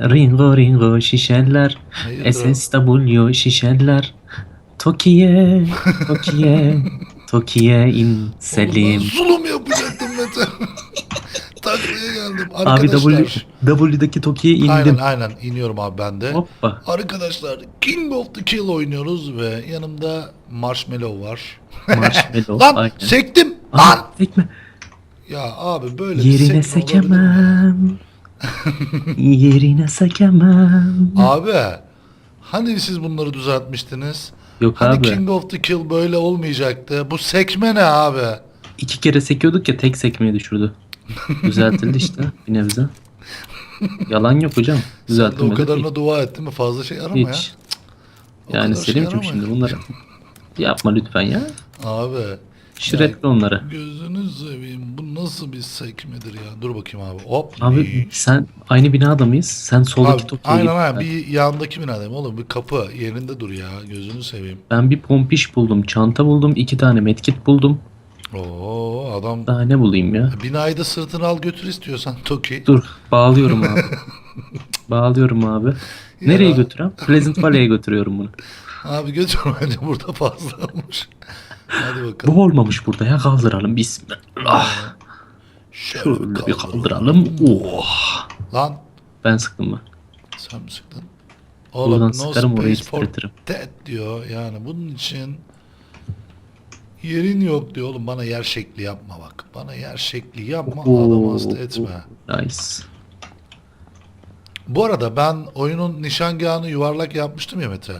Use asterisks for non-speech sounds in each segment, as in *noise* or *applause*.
Ringo Ringo şişeller. Hayırdır? SSW şişeller. Toki'ye, Toki'ye, Toki'ye in Selim. Zulum yapacaktım Mete. *laughs* Taklaya geldim. Abi Arkadaşlar. W, W'deki Toki'ye indim. Aynen aynen iniyorum abi ben de. Hoppa. Arkadaşlar King of the Kill oynuyoruz ve yanımda Marshmallow var. Marshmallow. *laughs* Lan aynen. sektim. Lan. sekme. Ya abi böyle Yerine sekme olabilir sekemem. *laughs* Yerine sekemem. Abi hani siz bunları düzeltmiştiniz? Yok Hani abi. King of the Kill böyle olmayacaktı. Bu sekme ne abi? İki kere sekiyorduk ya tek sekmeye düşürdü. Düzeltildi işte *laughs* bir nebze. Yalan yok hocam. De o Düzeltilmedi. kadarına dua ettin mi? Fazla şey arama ya. Hiç. O Yani kadar şey Selim'cim arama şimdi ya. bunları *laughs* yapma lütfen ya. Abi Şiretle onları. gözünü seveyim. Bu nasıl bir sekmedir ya? Dur bakayım abi. Hop. Abi iyi. sen aynı binada mıyız? Sen soldaki Tokyo'ya aynen aynen bir yandaki binadayım oğlum bir kapı yerinde dur ya gözünü seveyim. Ben bir pompiş buldum, çanta buldum, iki tane medkit buldum. Oo adam Daha ne bulayım ya? binayı da sırtına al götür istiyorsan *laughs* Toki. Dur, bağlıyorum abi. *laughs* bağlıyorum abi. Nereye Ya. götürüyorum? Pleasant Valley'e götürüyorum bunu. Abi götür bence burada fazla olmuş. Hadi bakalım. Bu olmamış burada ya kaldıralım bismillah. Şöyle bir kaldıralım. Oh. Lan Ben sıktım mı? sen mi sıktın? Buradan no sıkarım orayı titretirim. diyor. Yani bunun için yerin yok diyor oğlum bana yer şekli yapma bak. Bana yer şekli yapma adam hasta etme. Nice. Bu arada ben oyunun nişangahını yuvarlak yapmıştım ya Mete.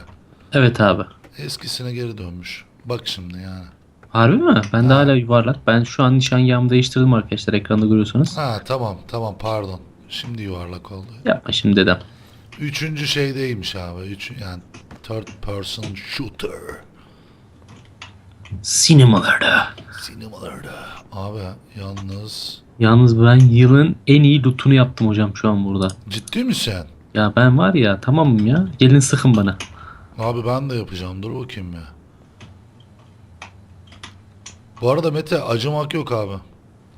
Evet abi. Eskisine geri dönmüş. Bak şimdi yani. Harbi mi? Ben de hala yuvarlak. Ben şu an nişangahımı değiştirdim arkadaşlar ekranda görüyorsanız. Ha tamam tamam pardon. Şimdi yuvarlak oldu. Yapma şimdi dedem. Üçüncü şeydeymiş abi. Üç, yani third person shooter. Sinemalarda. Sinemalarda. Abi yalnız Yalnız ben yılın en iyi lootunu yaptım hocam şu an burada. ciddi misin? Ya ben var ya tamamım ya. Gelin sıkın bana. Abi ben de yapacağım. Dur bakayım ya. Bu arada Mete acımak yok abi.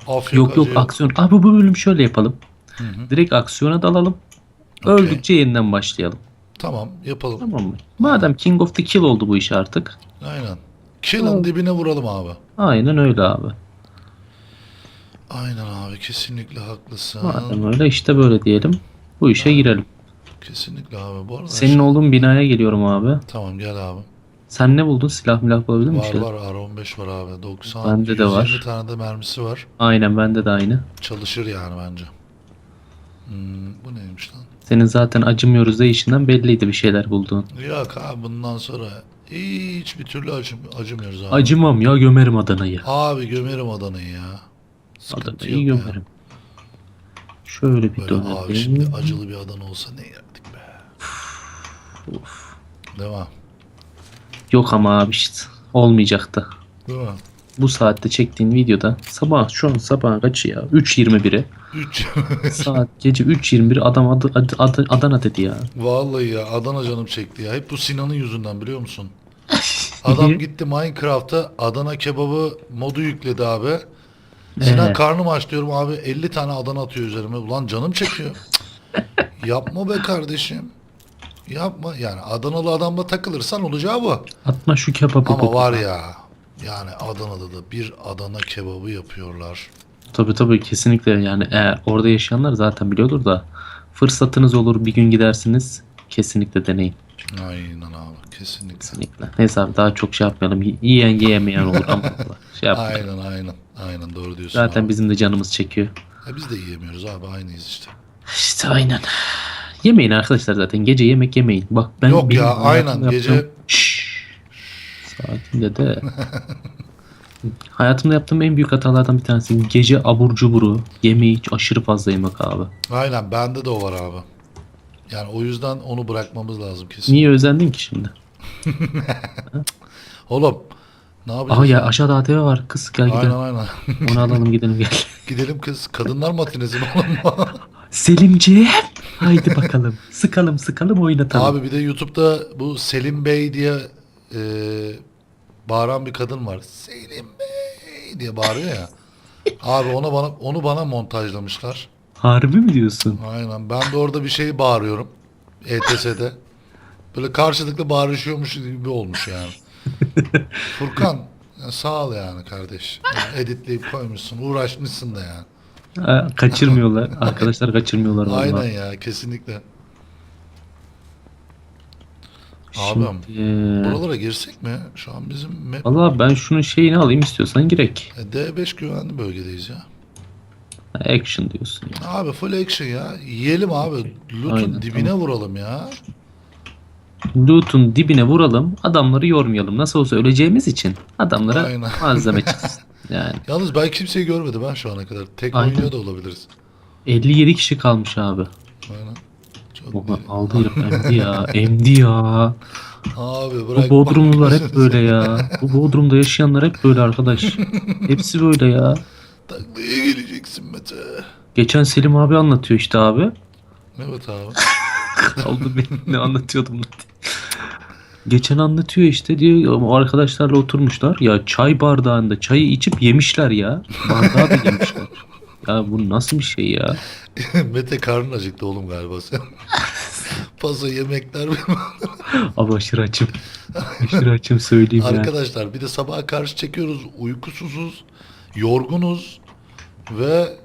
Af Yok yok acı aksiyon. Abi bu bölüm şöyle yapalım. Hı hı. Direkt aksiyona dalalım. Okey. Öldükçe yeniden başlayalım. Tamam yapalım. Tamam mı? Madem King of the Kill oldu bu iş artık. Aynen. Kill'ın dibine vuralım abi. Aynen öyle abi. Aynen abi kesinlikle haklısın. Madem öyle işte böyle diyelim. Bu işe girelim. Kesinlikle abi. Bu arada Senin olduğun binaya geliyorum abi. Tamam gel abi. Sen ne buldun? Silah milah bulabildin mi? bir Var şeyler? var R15 var abi. 90 Bende de var. 120 tane de mermisi var. Aynen bende de aynı. Çalışır yani bence. Hmm, bu neymiş lan? Senin zaten acımıyoruz deyişinden belliydi bir şeyler bulduğun. Yok abi bundan sonra hiçbir türlü acım, acımıyoruz abi. Acımam ya gömerim Adana'yı. Abi gömerim Adana'yı ya. Sıkıntı Adana'yı yok ya. gömerim. Şöyle bir Böyle abi dönelim. şimdi acılı bir Adana olsa ne yerdik be. Değil mi? Yok ama abi işte. Olmayacaktı. Değil mi? Bu saatte çektiğin videoda sabah şu an sabah kaçı ya? 3.21'i. 3. *laughs* Saat gece 3.21 adam adı, adı, adı- Adana dedi ya. Vallahi ya Adana canım çekti ya. Hep bu Sinan'ın yüzünden biliyor musun? *laughs* Adam gitti Minecraft'a Adana kebabı modu yükledi abi. Sinan Ee? karnım aç diyorum abi 50 tane Adana atıyor üzerime. Ulan canım çekiyor. *laughs* Yapma be kardeşim. Yapma yani Adanalı adamla takılırsan olacağı bu. Atma şu kebabı. Ama var ya yani Adana'da da bir Adana kebabı yapıyorlar. Tabii tabii kesinlikle yani eğer orada yaşayanlar zaten biliyordur da fırsatınız olur bir gün gidersiniz kesinlikle deneyin Aynen abi kesinlikle. kesinlikle. Neyse abi daha çok şey yapmayalım. Yiyen yiyemeyen olur ama *laughs* şey yapmayalım. Aynen aynen. Aynen doğru diyorsun Zaten abi. bizim de canımız çekiyor. Ya biz de yiyemiyoruz abi aynıyız işte. İşte aynen. Yemeyin arkadaşlar zaten gece yemek yemeyin. Bak ben Yok benim ya, aynen, gece- yaptığım- Şşş. Sakin de. *laughs* Hayatımda yaptığım en büyük hatalardan bir tanesi gece abur cuburu yemeği aşırı fazla yemek abi. Aynen bende de o var abi. Yani o yüzden onu bırakmamız lazım kesin. Niye özendin ki şimdi? *laughs* Oğlum ne yapacağız? Aha ya aşağıda ATV var kız gel gidelim. Aynen aynen. Onu alalım gidelim gel. *laughs* Gidelim kız. Kadınlar matinesi mi oğlum? Selimciğim. Haydi bakalım. Sıkalım sıkalım oynatalım. abi bir de YouTube'da bu Selim Bey diye e, bağıran bir kadın var. Selim Bey diye bağırıyor ya. Abi ona bana onu bana montajlamışlar. Harbi mi diyorsun? Aynen. Ben de orada bir şey bağırıyorum. ETS'de. Böyle karşılıklı bağırışıyormuş gibi olmuş yani. *laughs* Furkan sağ ol yani kardeş. Yani editleyip koymuşsun. Uğraşmışsın da yani. Kaçırmıyorlar. Arkadaşlar kaçırmıyorlar vallahi. Aynen ya kesinlikle. Şimdi, Abim, eee, Buralara girsek mi? Şu an bizim map Valla ben şunun şeyini alayım istiyorsan girek. E, D5 güvenli bölgedeyiz ya. Action diyorsun ya. Abi full action ya. Yiyelim abi. Loot'un Aynen, dibine vuralım ya. Loot'un dibine vuralım. Adamları yormayalım. Nasıl olsa öleceğimiz için adamlara Aynen. malzeme çıksın. *laughs* Yani Yalnız ben kimseyi görmedim ben şu ana kadar. Tek Aynen. oynuyor da olabiliriz. 57 kişi kalmış abi. Aynen. Çok Oha, iyi. aldı ya emdi ya emdi ya. Abi Bu bırak. Bodrumlular hep böyle ya. Bu Bodrum'da yaşayanlar hep böyle arkadaş. *laughs* Hepsi böyle ya. Taklaya geleceksin Mete. Geçen Selim abi anlatıyor işte abi. Evet abi. *laughs* Kaldı benim ne anlatıyordum. Geçen anlatıyor işte diyor o arkadaşlarla oturmuşlar. Ya çay bardağında çayı içip yemişler ya. Bardağı da yemişler. *laughs* Ya bu nasıl bir şey ya? *laughs* Mete karnın acıktı oğlum galiba sen. *laughs* Paso yemekler Abi aşırı açım. Aşırı açım söyleyeyim ya. Arkadaşlar bir de sabaha karşı çekiyoruz. Uykusuzuz. Yorgunuz. Ve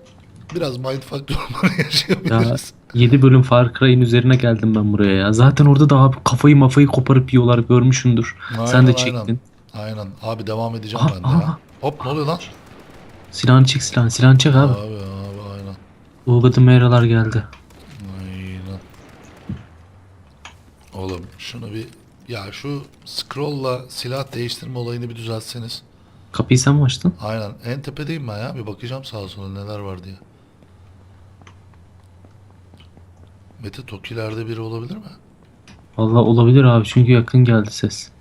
biraz mindfuck durumları Ya yaşayabiliriz. 7 bölüm Far Cry'in üzerine geldim ben buraya ya. Zaten orada da abi kafayı mafayı koparıp yiyorlar görmüşsündür. Aynen, Sen de çektin. Aynen. Abi devam edeceğim Aha, ben de aha. ya. Hop ne oluyor lan? Silahını çek silahını. Silahını çek abi. Abi abi aynen. Uğgadı meyralar geldi. Aynen. Oğlum şunu bir ya şu scroll'la silah değiştirme olayını bir düzeltseniz. Kapıyı sen mi açtın? Aynen. En tepedeyim ben ya. Bir bakacağım sağa sola neler var diye. Mete Toki'lerde biri olabilir mi? Vallahi olabilir abi çünkü yakın geldi ses.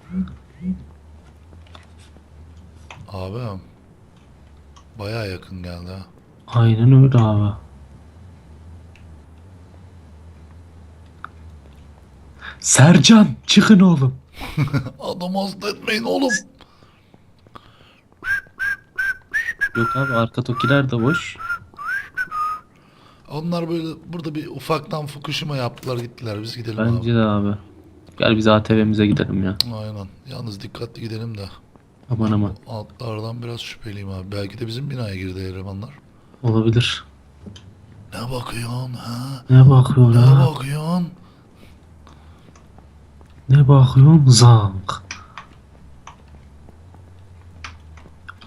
Abi baya yakın geldi ha. Aynen öyle abi. Sercan çıkın oğlum. *laughs* Adam hasta etmeyin oğlum. Yok abi arka tokiler de boş. Onlar böyle burada bir ufaktan Fukushima yaptılar gittiler. Biz gidelim Bence de abi. Gel biz ATV'mize gidelim ya. abi. Aynen. Yalnız dikkatli gidelim de. Aman aman. Altlardan biraz şüpheliyim abi. Belki de bizim binaya girdi elemanlar. Olabilir. Ne bakıyorsun ha? Ne bakıyorsun Ne ha? bakıyorsun? Ne bakıyorsun? Zank.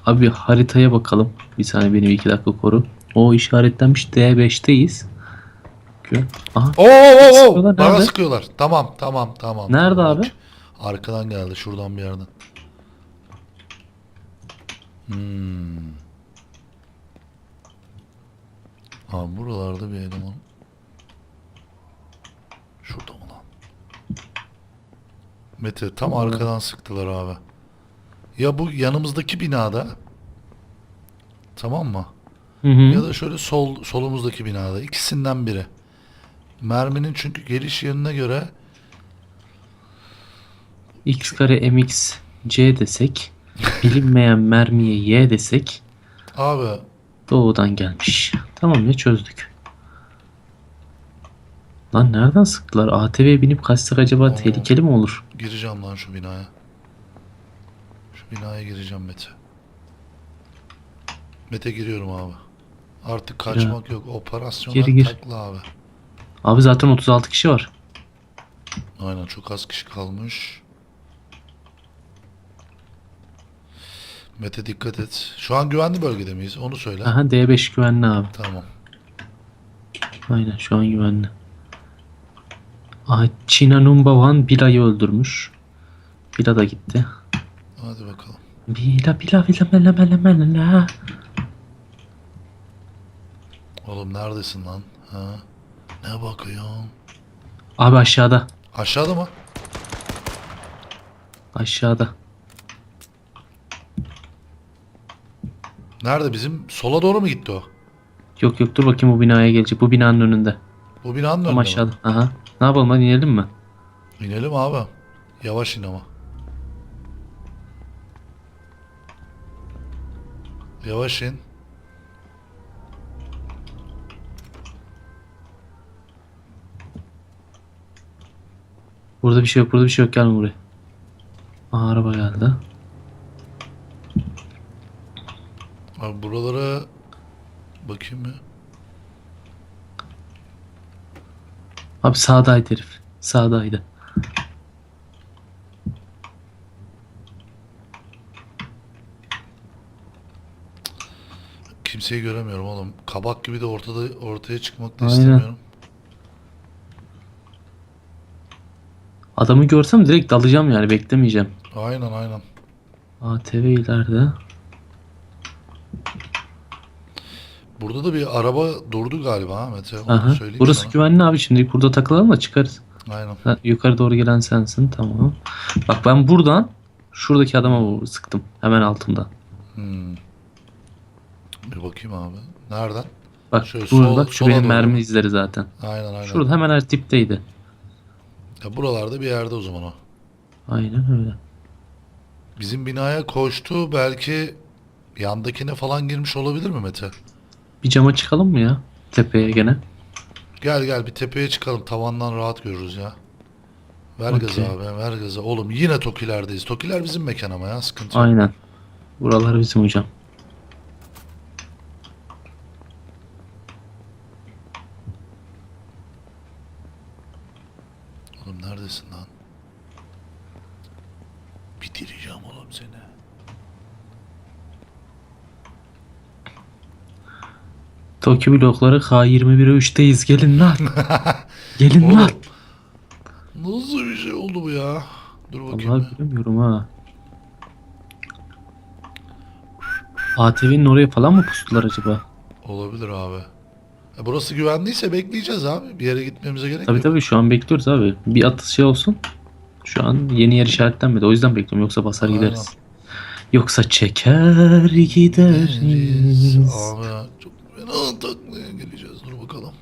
Abi haritaya bakalım. Bir saniye beni bir iki dakika koru. O işaretlenmiş D5'teyiz. Gö- Aha Oo, oo, oo. Sıkıyorlar, Bana nerede? sıkıyorlar. Tamam tamam tamam. Nerede abi? Arkadan geldi şuradan bir yerden. Hmm. Abi buralarda bir eleman. Şurada mı lan? Mete tam arkadan sıktılar abi. Ya bu yanımızdaki binada. Tamam mı? Hı hı. Ya da şöyle sol solumuzdaki binada. ikisinden biri. Merminin çünkü geliş yerine göre X kare MX C desek. *laughs* Bilinmeyen mermiye Y desek. abi Doğudan gelmiş. Tamam ya çözdük. Lan nereden sıktılar? ATV'ye binip kaçsak acaba Aa. tehlikeli mi olur? gireceğim lan şu binaya. Şu binaya gireceğim Mete. Mete giriyorum abi. Artık kaçmak yok. Operasyonel Gir, gir. takla abi. Abi zaten 36 kişi var. Aynen çok az kişi kalmış. Mete dikkat et. Şu an güvenli bölgede miyiz? Onu söyle. Aha D5 güvenli abi. Tamam. Aynen şu an güvenli. Aha China Number One Bila'yı öldürmüş. Bila da gitti. Hadi bakalım. Bila bila bila mele mele mele. Oğlum neredesin lan? Ha? Ne bakıyorsun? Abi aşağıda. Aşağıda mı? Aşağıda. Nerede bizim? Sola doğru mu gitti o? Yok yok dur bakayım bu binaya gelecek. Bu binanın önünde. Bu binanın önünde Tam mi? aşağıda. Aha. Ne yapalım hadi inelim mi? İnelim abi. Yavaş in ama. Yavaş in. Burada bir şey yok burada bir şey yok gelme buraya. Aa, araba geldi. Abi buralara bakayım mı? Abi sağdaydı herif. Sağdaydı. Kimseyi göremiyorum oğlum. Kabak gibi de ortada ortaya çıkmak da Aynen. istemiyorum. Adamı görsem direkt dalacağım yani beklemeyeceğim. Aynen aynen. ATV ileride. Burada da bir araba durdu galiba ha Mete. Onu Aha. söyleyeyim Burası sana. güvenli abi şimdi burada takılalım da çıkarız. Aynen. Ha, yukarı doğru gelen sensin tamam. Bak ben buradan şuradaki adama vur- sıktım. Hemen altımda. Hmm. Bir bakayım abi. Nereden? Bak Şöyle burada sol- şu sola benim doğru. mermi izleri zaten. Aynen aynen. Şurada hemen her tipteydi. Ya buralarda bir yerde o zaman o. Aynen öyle. Bizim binaya koştu belki yandakine falan girmiş olabilir mi Mete? Bir cama çıkalım mı ya? Tepeye gene. Gel gel bir tepeye çıkalım tavandan rahat görürüz ya. Ver Okey. gazı abi ver gazı. Oğlum yine Tokiler'deyiz. Tokiler bizim mekan ama ya sıkıntı yok. Aynen. Buralar bizim hocam. Oğlum neredesin lan? Bitireceğim oğlum seni. Toki blokları K21'e 3'teyiz. Gelin lan. *laughs* Gelin Oğlum. lan. Nasıl bir şey oldu bu ya? Dur bakayım. Vallahi bilmiyorum ha. ATV'nin oraya falan mı pustular acaba? Olabilir abi. E burası güvenliyse bekleyeceğiz abi. Bir yere gitmemize gerek Tabii yok. tabii şu an bekliyoruz abi. Bir atış şey olsun. Şu an yeni yer işaretlenmedi. O yüzden bekliyorum. Yoksa basar Aynen. gideriz. Yoksa çeker gideriz. Abi taklaya geleceğiz. Dur bakalım.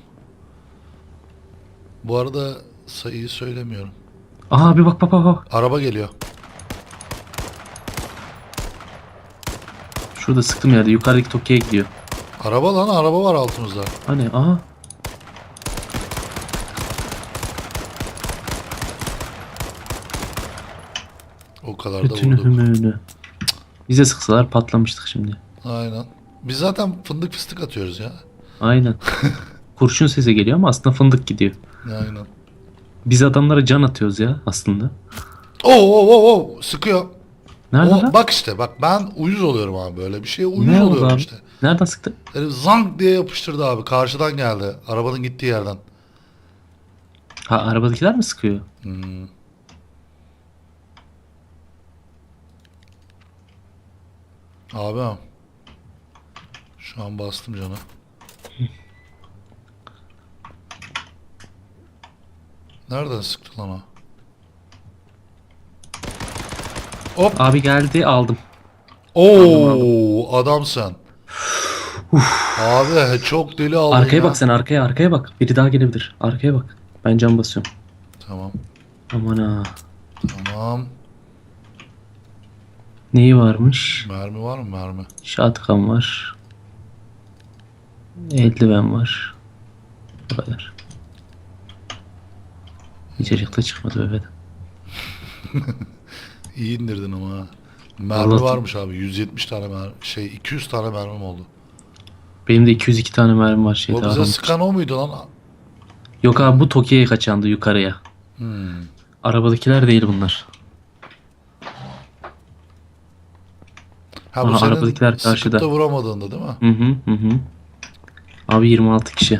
Bu arada sayıyı söylemiyorum. Aha bir bak bak bak bak. Araba geliyor. Şurada sıktım yerde. Yukarıdaki Toki'ye gidiyor. Araba lan araba var altımızda. Hani aha. O kadar da Bütün vurduk. hümüğünü. Bize sıksalar patlamıştık şimdi. Aynen. Biz zaten fındık fıstık atıyoruz ya. Aynen. *laughs* Kurşun sesi geliyor ama aslında fındık gidiyor. Aynen. Biz adamlara can atıyoruz ya aslında. Oo oo oo oo sıkıyor. Nerede O, lan? bak işte bak ben uyuz oluyorum abi böyle bir şeye uyuz Ne oldu oluyorum abi? işte. Nereden sıktı? Herif zank diye yapıştırdı abi. Karşıdan geldi. Arabanın gittiği yerden. Ha arabadakiler mi sıkıyor? Hmm. Abi şu an bastım cana. Nereden sıktı lan o? Hop. Abi geldi aldım. Oo adamsın. Abi çok deli aldın Arkaya ya. bak sen arkaya arkaya bak. Biri daha gelebilir. Arkaya bak. Ben cam basıyorum. Tamam. Aman ha. Tamam. Neyi varmış? Mermi var mı mermi? Shotgun var. Eldiven var. Bu kadar. İçecek de çıkmadı evet. *laughs* İyi indirdin ama ha. Mermi Vallahi- varmış abi. 170 tane mermi. Şey 200 tane mermim oldu. Benim de 202 tane mermi var o şeyde. bize aramda. sıkan o muydu lan? Yok abi bu Toki'ye kaçandı yukarıya. Hmm. Arabadakiler değil bunlar. Ha bu Aha, senin arabadakiler karşıda. da vuramadığında değil mi? Hı hı hı hı. Abi 26 kişi.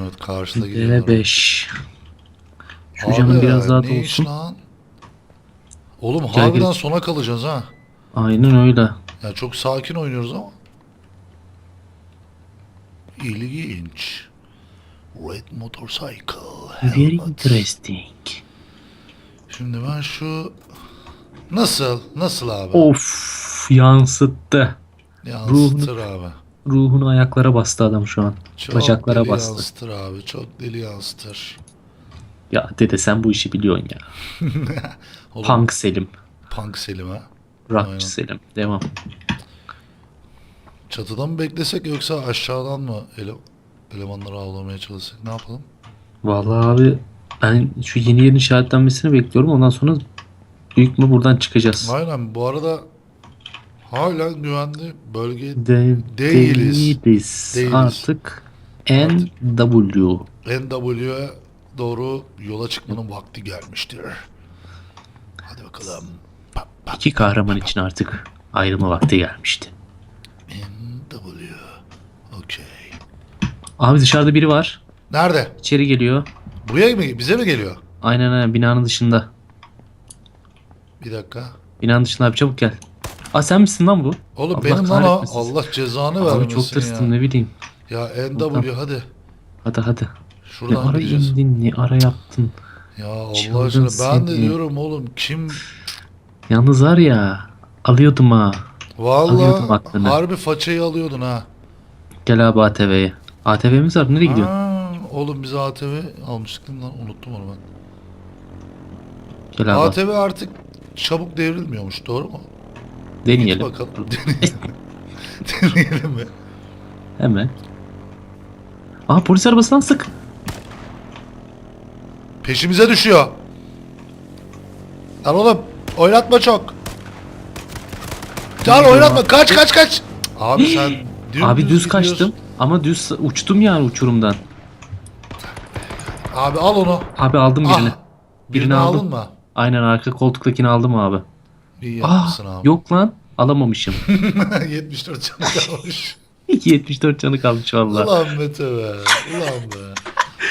Evet karşıda geliyorlar. Deve 5. Şu Abi, canım biraz daha da ne iş olsun. lan? Oğlum Gel, harbiden gel. sona kalacağız ha. Aynen öyle. Ya çok sakin oynuyoruz ama. İlginç. Red Motorcycle. Very helmet. interesting. Şimdi ben şu... Nasıl? Nasıl abi? Of yansıttı. Yansıtır abi. Ruhunu ayaklara bastı adam şu an. Çok Bacaklara deli bastı. yansıtır abi. Çok deli yansıtır. Ya dede sen bu işi biliyorsun ya. *laughs* Oğlum, Punk Selim. Punk Selim ha. Rockçı Aynen. Selim. Devam. Çatıdan mı beklesek yoksa aşağıdan mı ele elemanları avlamaya çalışsak? Ne yapalım? Vallahi abi Ben şu yeni yerin işaretlenmesini bekliyorum. Ondan sonra büyük mü buradan çıkacağız. Aynen bu arada hala güvenli bölge De- Değiliz. değiliz. Değiliz. Artık NW. NW'ye doğru yola çıkmanın vakti gelmiştir. Hadi bakalım. Pa, pa, İki kahraman için artık ayrılma vakti gelmişti. NW. Okey. Abi dışarıda biri var. Nerede? İçeri geliyor. Buraya mı? Bize mi geliyor? Aynen aynen binanın dışında. Bir dakika. Binanın dışında abi çabuk gel. Aa sen misin lan bu? Oğlum Allah benim lan o. kahretmesin. Allah cezanı Abi vermesin çok tırstım ya. ne bileyim. Ya NW hadi. Hadi hadi. Ne Şuradan ara gideceğiz. indin ne ara yaptın. Ya Allah Çılgın aşkına ben de seni. diyorum oğlum kim Yalnız var ya alıyordum ha. Alıyordum Valla aklını. harbi façayı alıyordun ha. Gel abi ATV'ye. ATV'miz var nereye gidiyorsun? Aa, oğlum biz ATV almıştık değil mi lan unuttum onu ben. Gel abi. ATV artık çabuk devrilmiyormuş doğru mu? Git Deneyelim. bakalım. *laughs* Deneyelim. Deneyelim mi? Hemen. Aha polis arabasından sık. Peşimize düşüyor. Lan oğlum oynatma çok. Can oynatma kaç kaç kaç. Abi sen abi düz gidiyorsun. kaçtım. Ama düz uçtum yani uçurumdan. Abi al onu. Abi aldım birini. Ah, Birini birini aldım. mı? Aynen arka koltuktakini aldım abi. İyi Aa, yapmışsın abi. yok lan alamamışım. *laughs* 74 canı kalmış. *laughs* 74 canı kalmış valla. Ulan Mete be. Ulan be.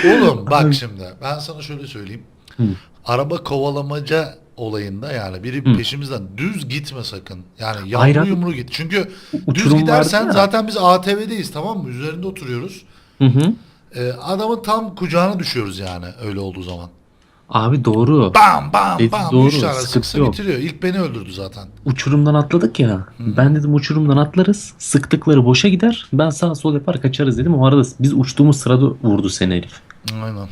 Oğlum bak şimdi ben sana şöyle söyleyeyim. Hı. Araba kovalamaca olayında yani biri Hı. peşimizden düz gitme sakın. Yani yamru Hayır abi. yumru git. Çünkü düz Uçurum gidersen vardı ya. zaten biz ATV'deyiz tamam mı? Üzerinde oturuyoruz. Hı hı. Ee, adamın tam kucağına düşüyoruz yani öyle olduğu zaman. Abi doğru. Bam bam Dedi, bam. doğru, Üç tane sıkıntı sıksa yok. bitiriyor. İlk beni öldürdü zaten. Uçurumdan atladık ya. Ben dedim uçurumdan atlarız. Sıktıkları boşa gider. Ben sağ sol yapar kaçarız dedim. O arada biz uçtuğumuz sırada vurdu seni herif. Aynen.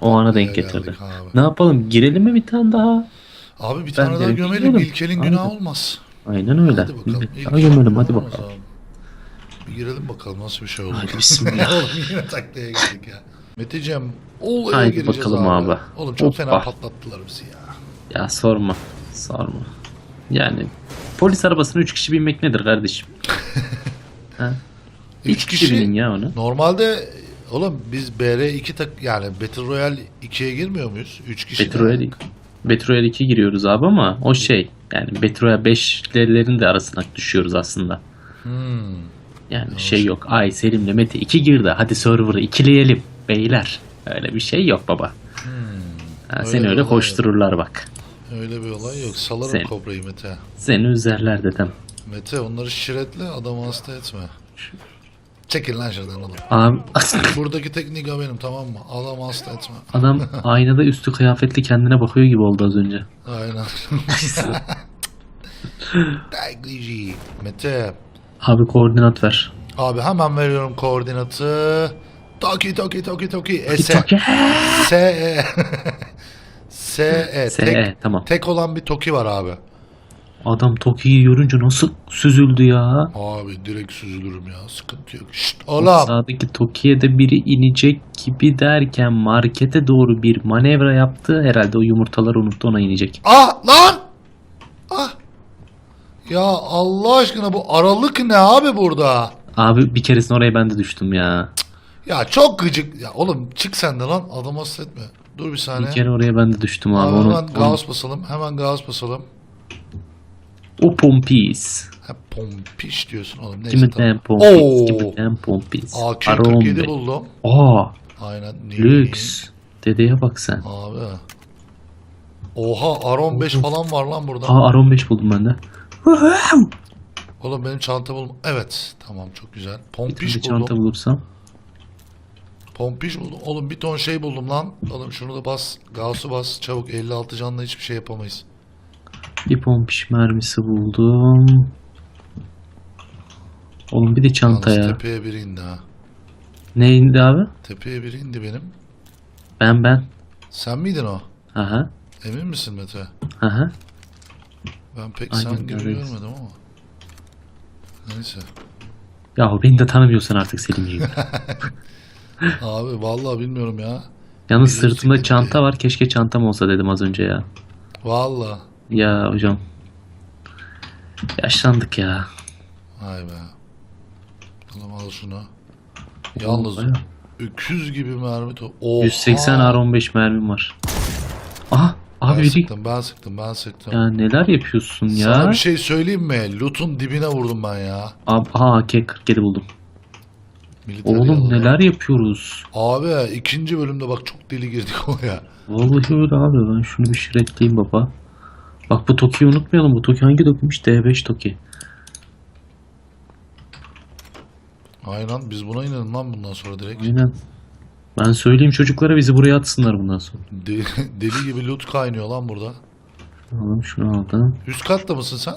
O ana denk Nereye getirdi. geldik abi? Ne yapalım? Girelim mi bir tane daha? Abi bir Ben tane daha direkt gömelim. gidiyorum. İlkelin günahı Aynen. olmaz. Aynen öyle. Hadi bakalım. Bir İlk daha gömelim hadi olmaz bakalım. abi. Bir girelim bakalım nasıl bir şey oldu. Hadi bismillah. *laughs* Oğlum yine taklaya geldik ya. Meteciğim olaya Haydi gireceğiz bakalım abi. abi. Oğlum çok Hoppa. fena patlattılar bizi ya. Ya sorma. Sorma. Yani polis arabasına 3 kişi binmek nedir kardeşim? *laughs* ha? Üç 3 kişi kişi- binin ya onu. Normalde oğlum biz BR2 tak yani Battle Royale 2'ye girmiyor muyuz? 3 kişi. Battle Royale, Battle Royale 2 giriyoruz abi ama o şey yani Battle Royale 5'lerin de arasına düşüyoruz aslında. Hmm. Yani şey yok. Ay Selim'le Mete 2 girdi. Hadi server'ı ikileyelim beyler. Öyle bir şey yok baba. Hmm. Ha, Öyle seni öyle koştururlar bak. Öyle bir olay yok. Salarım Sen- kobrayı Mete. Seni üzerler dedem. Mete onları şiretle adamı hasta etme. Çekil lan şuradan oğlum. Abi *laughs* Buradaki teknik benim tamam mı? Adamı hasta etme. adam *laughs* aynada üstü kıyafetli kendine bakıyor gibi oldu az önce. Aynen. *laughs* Mete. Abi koordinat ver. Abi hemen veriyorum koordinatı. Toki toki toki toki. E, S. Toki. *laughs* S. E. S. E. *laughs* S, Tek, E, tamam. tek olan bir toki var abi. Adam Toki'yi görünce nasıl süzüldü ya. Abi direkt süzülürüm ya. Sıkıntı yok. Şşt oğlum. Sağdaki Toki'ye de biri inecek gibi derken markete doğru bir manevra yaptı. Herhalde o yumurtaları unuttu ona inecek. Ah lan. Ah. Ya Allah aşkına bu aralık ne abi burada? Abi bir keresinde oraya ben de düştüm ya. Ya çok gıcık. Ya oğlum çık sen de lan. Adam hasta etme. Dur bir saniye. Bir kere oraya ben de düştüm abi. Abi onu, hemen onu- gaz basalım. Hemen gaz basalım. o pompis. Ha, pompiş diyorsun oğlum. Neyse Kimin tamam. pompis? Oo. Kimin en pompis? AK-47 Bey. buldum. Aa, Aynen. lüks. Dedeye bak sen. Abi. Oha Aron 5 falan var lan burada. Aa Aron 5 buldum ben de. Oğlum benim çanta buldum. Evet. Tamam çok güzel. Pompiş çanta buldum. bulursam. Pompiş buldum. Oğlum bir ton şey buldum lan. Oğlum şunu da bas. Gauss'u bas. Çabuk 56 canla hiçbir şey yapamayız. Bir pompiş mermisi buldum. Oğlum bir de çanta Yalnız ya. tepeye biri indi ha. Ne indi abi? Tepeye biri indi benim. Ben ben. Sen miydin o? Aha. Emin misin Mete? Aha. Ben pek Aynen, sen gibi evet. görmedim ama. Neyse. Ya beni de tanımıyorsan artık Selimciğim. *laughs* Abi vallahi bilmiyorum ya. Yalnız Bizim sırtımda sıkıntı çanta var. Keşke çantam olsa dedim az önce ya. Valla. Ya hocam. Yaşlandık ya. Vay be. Bakalım al şunu. Yalnız Bayağı. öküz gibi mermi to- Oha. 180 R15 mermim var. Aha abi Ben biri sıktım ben sıktım ben sıktım. ya neler yapıyorsun ya? Sana bir şey söyleyeyim mi? Loot'un dibine vurdum ben ya. Abi, aha AK-47 buldum. Military Oğlum neler yapıyoruz? Abi ikinci bölümde bak çok deli girdik *laughs* oraya. Vallahi öyle abi ben şunu bir şiretleyeyim baba. Bak bu Toki'yi unutmayalım. Bu Toki hangi dokumuş? D5 Toki. Aynen biz buna inelim lan bundan sonra direkt. Aynen. Ben söyleyeyim çocuklara bizi buraya atsınlar bundan sonra. De- *laughs* deli gibi loot kaynıyor lan burada. Alalım şunu aldım. Üst katta mısın sen?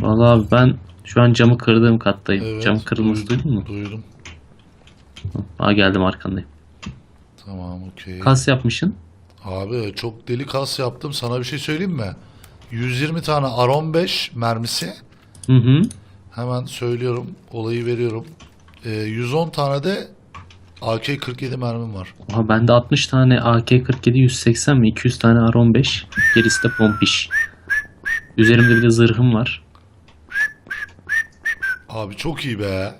Vallahi abi ben şu an camı kırdığım kattayım. Cam kırılması duydun mu? Duydum. Aa geldim arkandayım. Tamam okey. Kas yapmışsın. Abi çok deli kas yaptım. Sana bir şey söyleyeyim mi? 120 tane R15 mermisi. Hı hı. Hemen söylüyorum. Olayı veriyorum. Ee, 110 tane de AK-47 mermim var. Aha bende 60 tane AK-47 180 mi? 200 tane R15. Gerisi de pompiş. Üzerimde bir de zırhım var. Abi çok iyi be.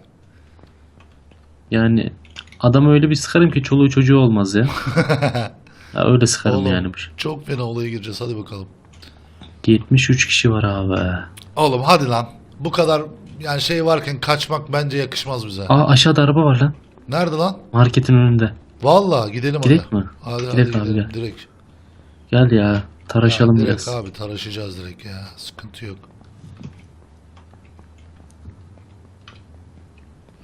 Yani adam öyle bir sıkarım ki çoluğu çocuğu olmaz ya. *laughs* ya öyle sıkarım Oğlum yani bu çok fena olaya gireceğiz. Hadi bakalım. 73 kişi var abi. Oğlum hadi lan. Bu kadar yani şey varken kaçmak bence yakışmaz bize. Aa aşağıda araba var lan. Nerede lan? Marketin önünde. Vallahi gidelim Gidek hadi. mi? Hadi, Gidek hadi abi, gidelim gel. direkt. Gel ya. Taraşalım Ya, direkt biraz. abi taraşacağız direkt ya. Sıkıntı yok.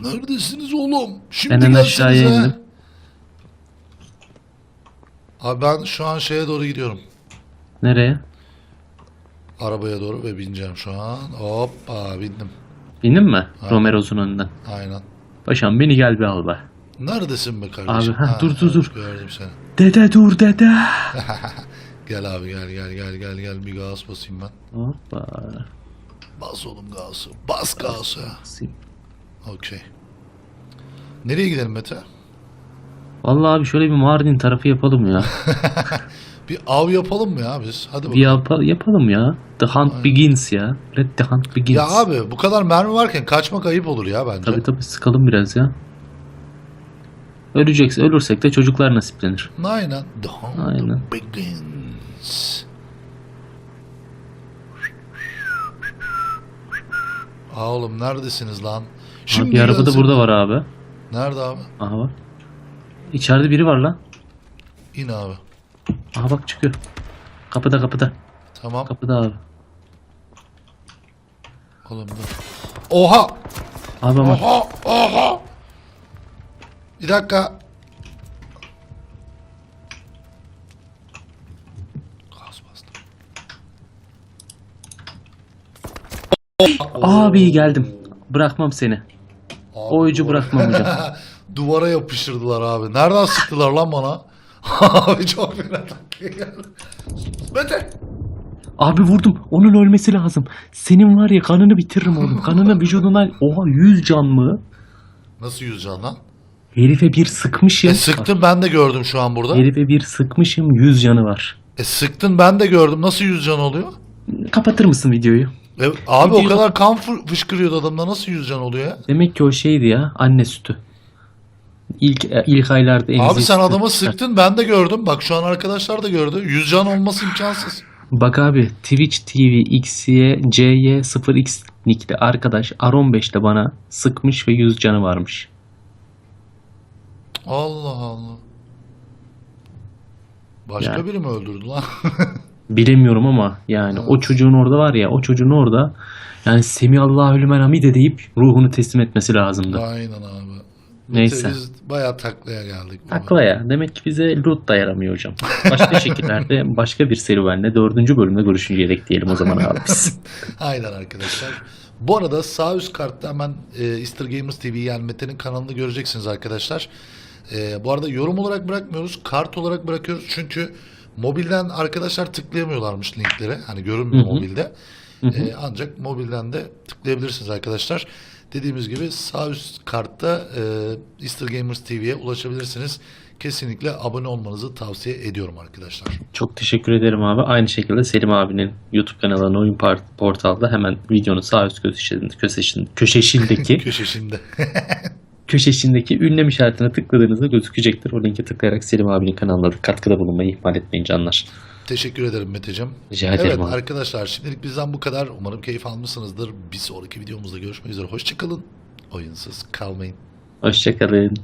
Neredesiniz oğlum? Şimdi Ben en aşağıya indim. Abi ben şu an şeye doğru gidiyorum. Nereye? Arabaya doğru ve bineceğim şu an. Hoppa bindim. Bindin mi? Ha. Romero'sun önünden. Aynen. Paşam beni gel bir al be. Neredesin be kardeşim? Abi, ha, dur, dur, dur. Gördüm seni. *laughs* Dede dur dede. Gel abi gel gel gel gel gel bir gaz basayım ben. Hoppa. Bas oğlum gazı. Bas gazı. Okey. Nereye gidelim Mete? Vallahi abi şöyle bir Mardin tarafı yapalım ya. *laughs* Bir av yapalım mı ya biz? Hadi bir yapa- yapalım ya. The hunt begins ya. Let the hunt begins. Ya abi bu kadar mermi varken kaçmak ayıp olur ya bence. Tabii tabii sıkalım biraz ya. Ölecekse ölürsek de çocuklar nasiplenir. Aynen. The hunt Aynen. begins. Aa oğlum neredesiniz lan? Abi bir araba da burada var abi. Nerede abi? Aha bak. İçeride biri var lan. İn abi. Aha bak çıkıyor. Kapıda kapıda. Tamam. Kapıda abi. Oğlum dur. Oha! Abi ama Oha! Oha! Bir dakika. Gaz bastım. abi geldim. Bırakmam seni. Oyuncu duvara- bırakmam hocam. *laughs* Duvara yapıştırdılar abi. Nereden sıktılar lan bana? *laughs* abi çok fena. Mete! Abi vurdum. Onun ölmesi lazım. Senin var ya kanını bitiririm oğlum. *laughs* Kanını vücudundan... Oha 100 can mı? Nasıl yüzeceksin lan? Herife bir sıkmışım. E sıktın ben de gördüm şu an burada. Herife bir sıkmışım 100 canı var. E sıktın ben de gördüm. Nasıl yüzeceksin oluyor? Kapatır mısın videoyu? E, abi o kadar kan fı- fışkırıyordu adamda. Nasıl yüzeceksin oluyor ya? Demek ki o şeydi ya anne sütü. İlk e, ilk aylarda emziği Abi sen adamı sıktın ben de gördüm. Bak şu an arkadaşlar da gördü. Yüz can olması imkansız. Bak abi Twitch TV XY CY 0X nickli arkadaş R15'te bana sıkmış ve 100 canı varmış. Allah Allah. Başka Yani. biri mi öldürdü lan? *laughs* Bilemiyorum ama yani o çocuğun orada var ya o çocuğun orada yani Semihallahü lümen hamide deyip ruhunu teslim etmesi lazımdı. Aynen abi. Neyse. Biz bayağı taklaya geldik. baba. Akla ya. Demek ki bize loot da yaramıyor hocam. Başka *laughs* şekillerde başka bir serüvenle dördüncü bölümde görüşünceye dek diyelim o zaman abi. *laughs* Aynen arkadaşlar. Bu arada sağ üst kartta hemen e, Easter Gamers TV yani Mete'nin kanalını göreceksiniz arkadaşlar. E, bu arada yorum olarak bırakmıyoruz. Kart olarak bırakıyoruz. Çünkü mobilden arkadaşlar tıklayamıyorlarmış linklere. Hani görünmüyor mobilde. E, ancak mobilden de tıklayabilirsiniz arkadaşlar. Dediğimiz gibi sağ üst kartta e, Easter Gamers TV'ye ulaşabilirsiniz. Kesinlikle abone olmanızı tavsiye ediyorum arkadaşlar. Çok teşekkür ederim abi. Aynı şekilde Selim abinin YouTube kanalına oyun portalda hemen videonun sağ üst köşesinde, köşesinde, köşesindeki *laughs* Köşesinde. *laughs* köşesindeki ünlem işaretine tıkladığınızda gözükecektir. O linke tıklayarak Selim abinin kanalına da katkıda bulunmayı ihmal etmeyin canlar. Teşekkür ederim Meteciğim. Rica ederim Evet abi. arkadaşlar şimdilik bizden bu kadar. Umarım keyif almışsınızdır. Bir sonraki videomuzda görüşmek üzere. Hoşçakalın. Oyunsuz kalmayın. Hoşçakalın.